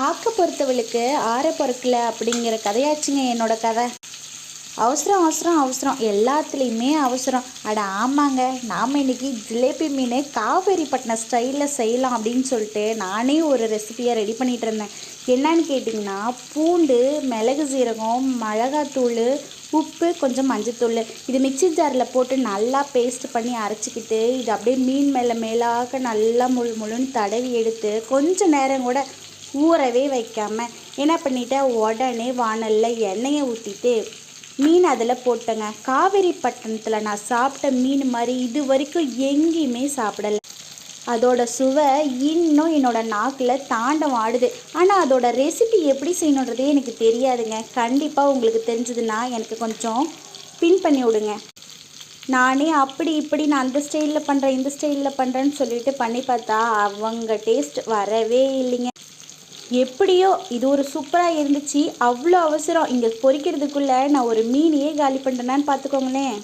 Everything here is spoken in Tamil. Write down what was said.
ஆக்க பொறுத்தவளுக்கு ஆற பொறுக்கல அப்படிங்கிற கதையாச்சுங்க என்னோட கதை. அவசரம் அவசரம் அவசரம். எல்லாத்துலேயுமே அவசரம். அட ஆமாங்க. நாம் இன்னைக்கு ஜிலேபி மீன் காவேரிப்பட்டினம் ஸ்டைலில் செய்யலாம் அப்படின்னு சொல்லிட்டு நானே ஒரு ரெசிபியை ரெடி பண்ணிகிட்டு இருந்தேன். என்னன்னு கேட்டிங்கன்னா பூண்டு மிளகு சீரகம் மிளகாத்தூள் உப்பு கொஞ்சம் மஞ்சத்தூள். இது மிக்சி ஜாரில் போட்டு நல்லா பேஸ்ட் பண்ணி அரைச்சிக்கிட்டு இது அப்படியே மீன் மேலே மேலாக நல்லா முழு முழுன்னு தடவி எடுத்து கொஞ்சம் நேரம் கூட ஊறவே வைக்காமல் என்ன பண்ணிட்டேன் உடனே வாணலில் எண்ணெயை ஊற்றிட்டு மீன் அதில் போட்டேங்க. காவேரி பட்டணத்தில் நான் சாப்பிட்ட மீன் மாதிரி இது வரைக்கும் எங்கேயுமே சாப்பிடலை. அதோட சுவை இன்னும் என்னோடய நாக்கில் தாண்டம் ஆடுது. ஆனால் அதோட ரெசிபி எப்படி செய்யணுன்றதே எனக்கு தெரியாதுங்க. கண்டிப்பாக உங்களுக்கு தெரிஞ்சதுன்னா எனக்கு கொஞ்சம் பின் பண்ணி விடுங்க. நானே அப்படி இப்படி நான் அந்த ஸ்டைலில் பண்ணுறேன் இந்த ஸ்டைலில் பண்ணுறேன்னு சொல்லிட்டு பண்ணி பார்த்தா அவங்க டேஸ்ட் வரவே இல்லைங்க. எப்படியோ இது ஒரு சூப்பராக இருந்துச்சு. அவ்வளோ அவசரம். இங்கே பொரிக்கிறதுக்குள்ளே நான் ஒரு மீனையே காலி பண்ணுறேன்னான்னு பார்த்துக்கோங்களேன்